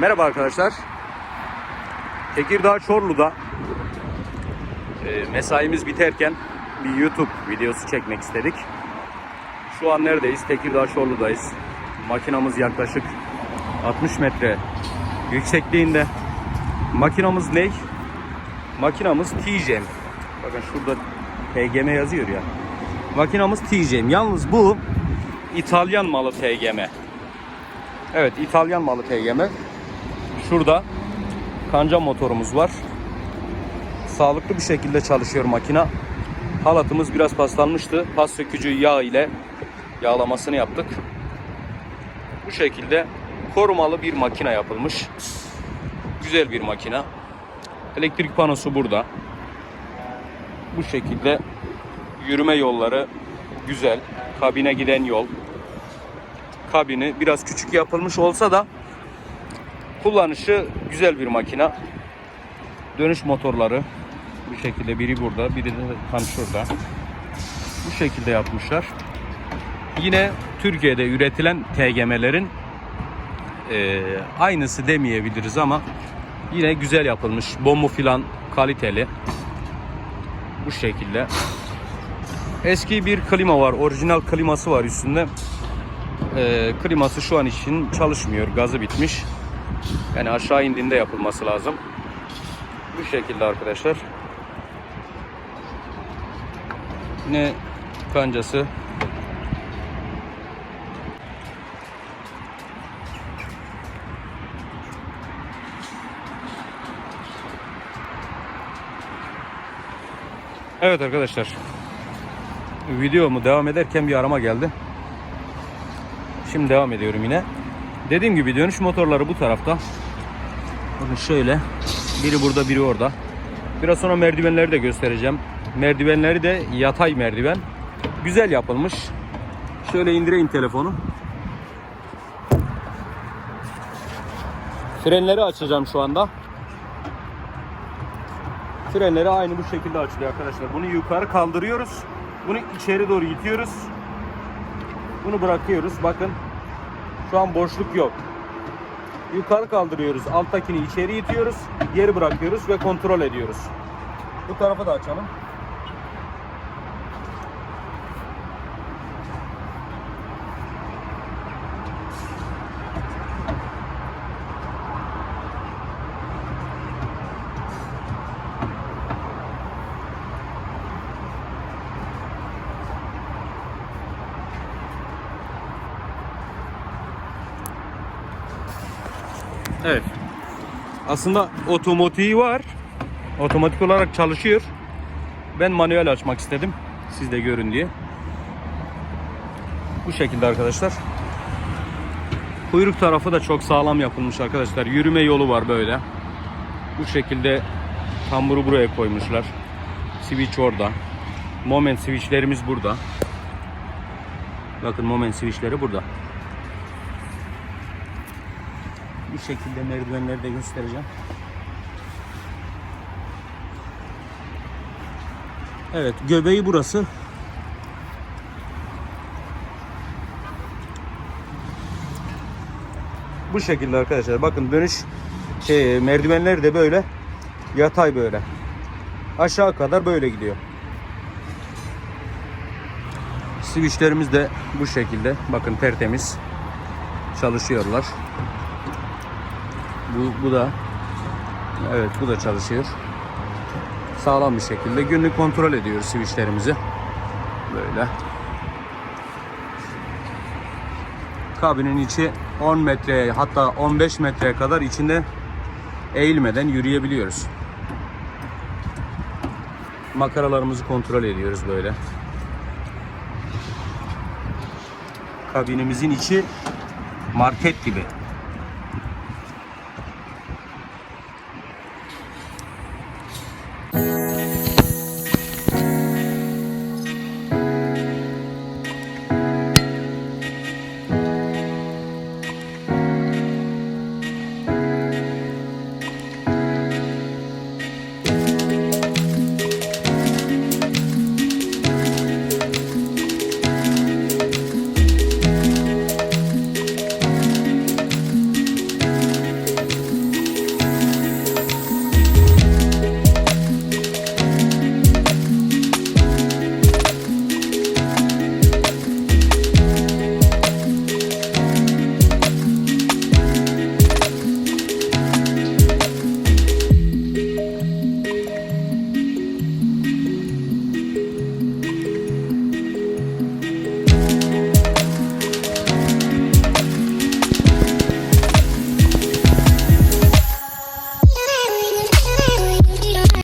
Merhaba arkadaşlar. Tekirdağ Çorlu'da e, mesaimiz biterken bir YouTube videosu çekmek istedik. Şu an neredeyiz? Tekirdağ Çorlu'dayız. Makinamız yaklaşık 60 metre yüksekliğinde. Makinamız ne? Makinamız TJM. Bakın şurada TGM yazıyor ya. Makinamız TJM. Yalnız bu İtalyan malı TGM. Evet İtalyan malı TGM. Şurada kanca motorumuz var. Sağlıklı bir şekilde çalışıyor makina. Halatımız biraz paslanmıştı. Pas sökücü yağ ile yağlamasını yaptık. Bu şekilde korumalı bir makina yapılmış. Güzel bir makina. Elektrik panosu burada. Bu şekilde yürüme yolları güzel. Kabine giden yol. Kabini biraz küçük yapılmış olsa da kullanışı güzel bir makina. Dönüş motorları bu şekilde biri burada, biri de tam şurada. Bu şekilde yapmışlar. Yine Türkiye'de üretilen TGM'lerin eee, aynısı demeyebiliriz ama yine güzel yapılmış. Bombu filan kaliteli. Bu şekilde. Eski bir klima var. Orijinal kliması var üstünde. Eee, kliması şu an için çalışmıyor. Gazı bitmiş. Yani aşağı indiğinde yapılması lazım. Bu şekilde arkadaşlar. Yine kancası. Evet arkadaşlar. Videomu devam ederken bir arama geldi. Şimdi devam ediyorum yine. Dediğim gibi dönüş motorları bu tarafta. Bakın şöyle. Biri burada biri orada. Biraz sonra merdivenleri de göstereceğim. Merdivenleri de yatay merdiven. Güzel yapılmış. Şöyle indireyim telefonu. Frenleri açacağım şu anda. Frenleri aynı bu şekilde açılıyor arkadaşlar. Bunu yukarı kaldırıyoruz. Bunu içeri doğru itiyoruz. Bunu bırakıyoruz. Bakın. Şu an boşluk yok. Yukarı kaldırıyoruz. Alttakini içeri itiyoruz. Geri bırakıyoruz ve kontrol ediyoruz. Bu tarafı da açalım. Evet. Aslında otomatiği var. Otomatik olarak çalışıyor. Ben manuel açmak istedim. Siz de görün diye. Bu şekilde arkadaşlar. Kuyruk tarafı da çok sağlam yapılmış arkadaşlar. Yürüme yolu var böyle. Bu şekilde tamburu buraya koymuşlar. Switch orada. Moment switchlerimiz burada. Bakın moment switchleri burada. Bu şekilde merdivenleri de göstereceğim. Evet göbeği burası. Bu şekilde arkadaşlar. Bakın dönüş şey, merdivenleri de böyle yatay böyle. Aşağı kadar böyle gidiyor. Switchlerimiz de bu şekilde. Bakın tertemiz çalışıyorlar. Bu, bu da evet bu da çalışıyor. Sağlam bir şekilde günlük kontrol ediyoruz switchlerimizi. Böyle. Kabinin içi 10 metreye hatta 15 metreye kadar içinde eğilmeden yürüyebiliyoruz. Makaralarımızı kontrol ediyoruz böyle. Kabinimizin içi market gibi.